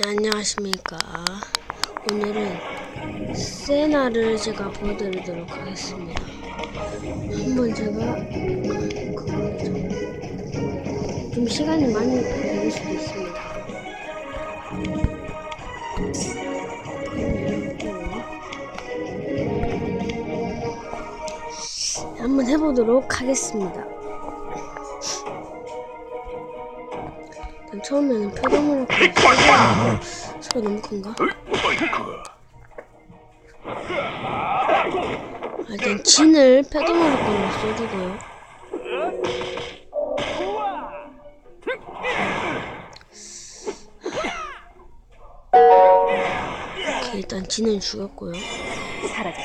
네, 안녕하십니까. 오늘은 세나를 제가 보여드리도록 하겠습니다. 한번 제가 그걸 좀, 좀 시간이 많이 걸릴 수도 있습니다. 한번 해보도록 하겠습니다. 처음에는 표정으로 소리가 너무 큰가? 아, 일단 진을 패덤으로 꺼내 써주고요. 오케이, 일단 진은 죽였고요. 사라져.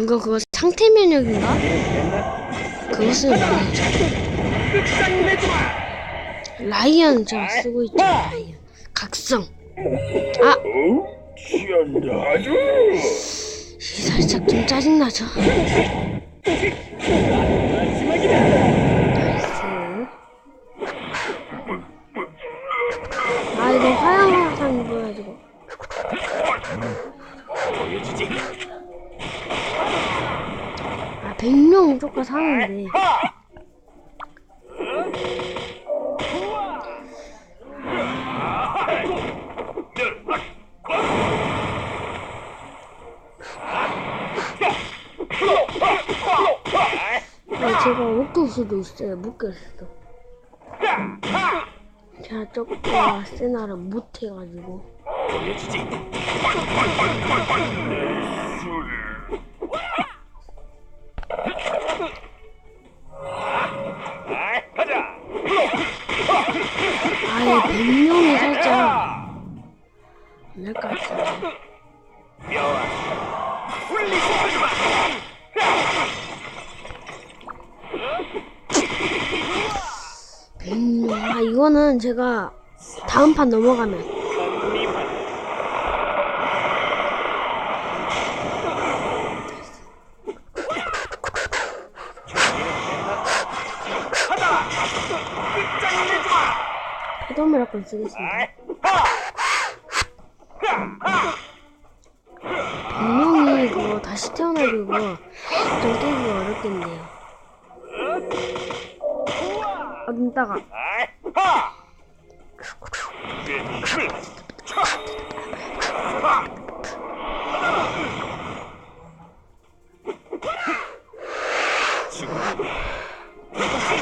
이거 그거 상태 면역인가? 그것을 말이죠. 라이언 제가 쓰고 있죠. 라이언. 각성. 아, 아주 살짝 좀 짜증나죠. 100명 무조건 사는데. 아, 제가 못 깰 수도 있어요. 못 깰 수도. 제가 조금 세나를 못 해가지고. 아, 예, 아예 백룡이 살짝 안될것 같아요. 백룡 아 이거는 제가 다음 판 넘어가면 미만 가자 끝장내주마 패덤을 한번 쓰겠습니다. 백룡이 그거 다시 태어나기 그거 좀 깨기가 어렵겠네요. 아 눈 따가. 아이 하 끝을 차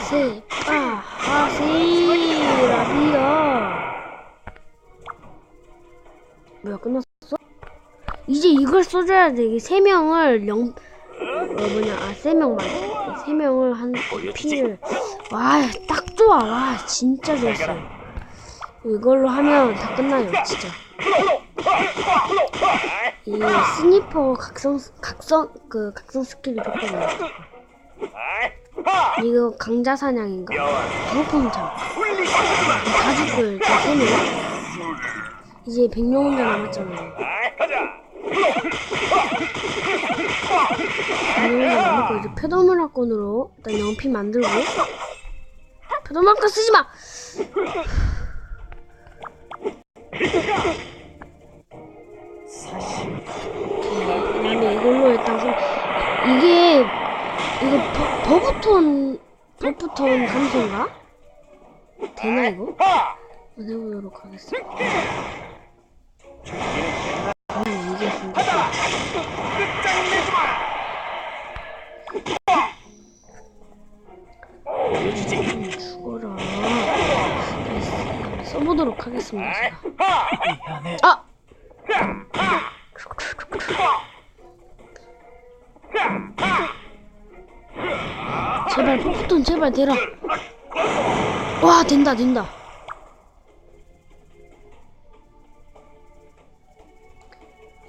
세, 이걸 써줘야 돼. 이게 세 명을 영, 어, 뭐냐, 아, 세 명만. 세 명을 한, 피를. 와, 딱 좋아. 와, 진짜 좋았어요. 이걸로 하면 다 끝나요, 진짜. 이 스니퍼 각성, 각성, 그, 각성 스킬이 좋거든요. 이거 강자 사냥인가? 훌리시켜주마 다 죽고 일단 세 명. 이제 백룡 혼자 남았잖아요. 혼자 남았고 이제 페더문화권으로 일단 영피 만들고 페더문화권 쓰지 마. 그다음에 이걸로 일단 좀 이게 이거 버, 버프톤 버프톤 감소인가? 되나 이거? 해보도록 하겠습니다. 근데 끝장내주마 보여주지 좀 죽어라. 써보도록 하겠습니다. 제가. 하 아! 제발 폭풍 제발 대라. 와 된다 된다.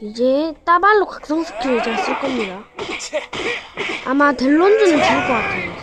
이제 따발로 각성 스킬을 제가 쓸 겁니다. 아마 델론즈는 죽을 것 같아요.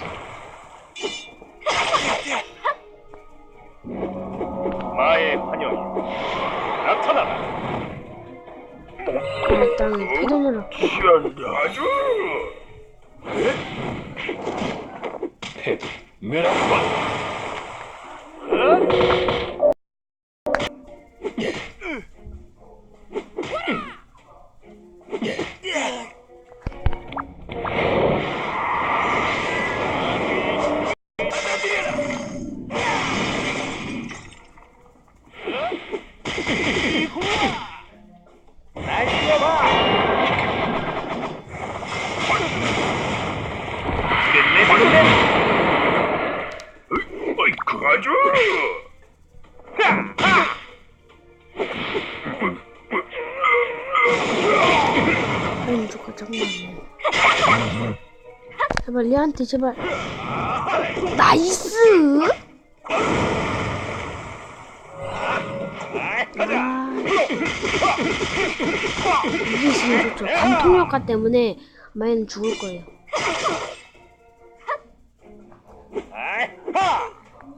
제발 리한테 제발. 나이스. 아. 이게 있으면 좋죠. 관통력가 때문에 마이는 죽을 거예요.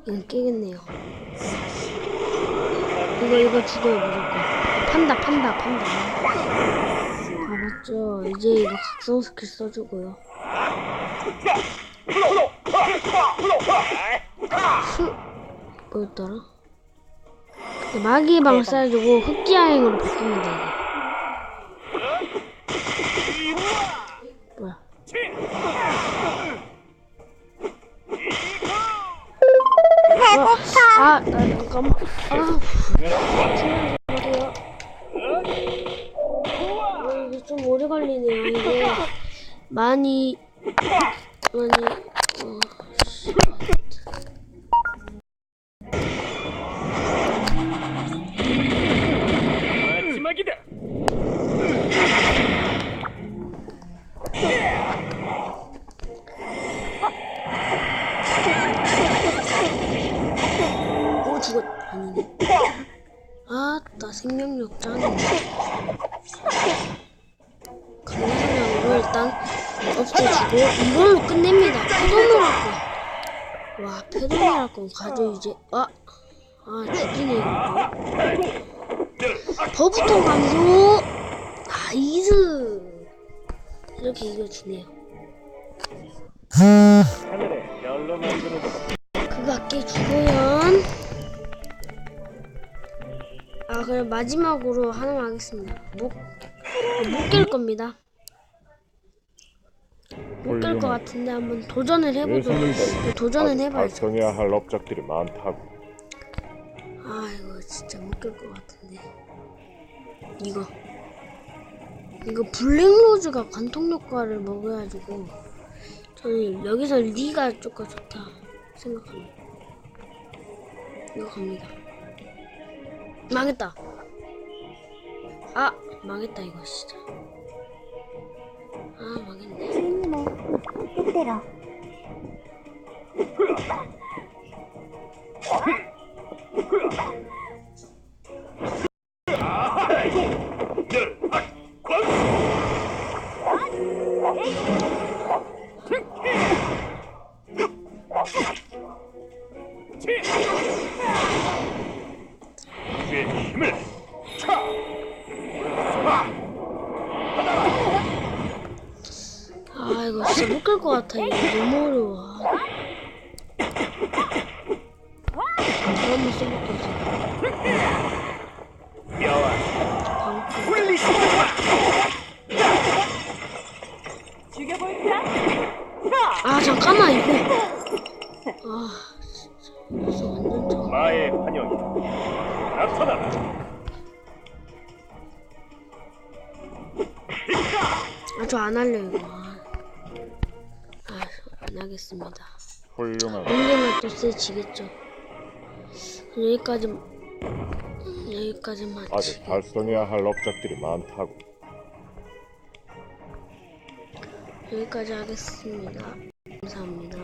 이건 깨겠네요. 이거 이거 죽어요 무조건. 판다 판다 판다. 알았죠. 이제 이거 각성 스킬 써주고요. 수 뭐였더라? 네, 마귀의 방 써주고 흑기야행으로 바꿉니다. 이게. 뭐야? 배고파. 아, 나 잠깐만. 아, 잠깐만요. 어, 이게 좀 오래 걸리네요. 이게 많이 많이 어, 없애주고 이걸로 끝냅니다. 페도미랄건 와 페도미랄건 가져 이제 아. 아 죽이네 이거. 버부터 감소 나이스 이렇게 이겨지네요. 하늘에 별로 만드는 그밖에 주고연 아 그럼 마지막으로 하나만 하겠습니다 못 못깰 겁니다 못깰것 같은데 한번 도전을 해보도록 네, 도전은 해봐야죠. 달성해야 할 업적들이 많다고. 아 이거 진짜 못깰것 같은데. 이거. 이거 블랙로즈가 관통 효과를 먹어가지고 저는 여기서 리가 조금 좋다 생각합니다. 이거 갑니다. 망했다. 아 망했다 이거 진짜. 아 망했네 의 진짜 못깰것 같아. 이거 너무 어려워. 방금 굴리시 아 잠깐만 이거. 아 진짜 완전 저 마의 환영이 나타나라. 아 저 안 할래 이거 하겠습니다. 훌륭한 언젠가 또 세지겠죠. 여기까지 여기까지만 아직 달성해야 할 업적들이 많다고. 여기까지 하겠습니다. 감사합니다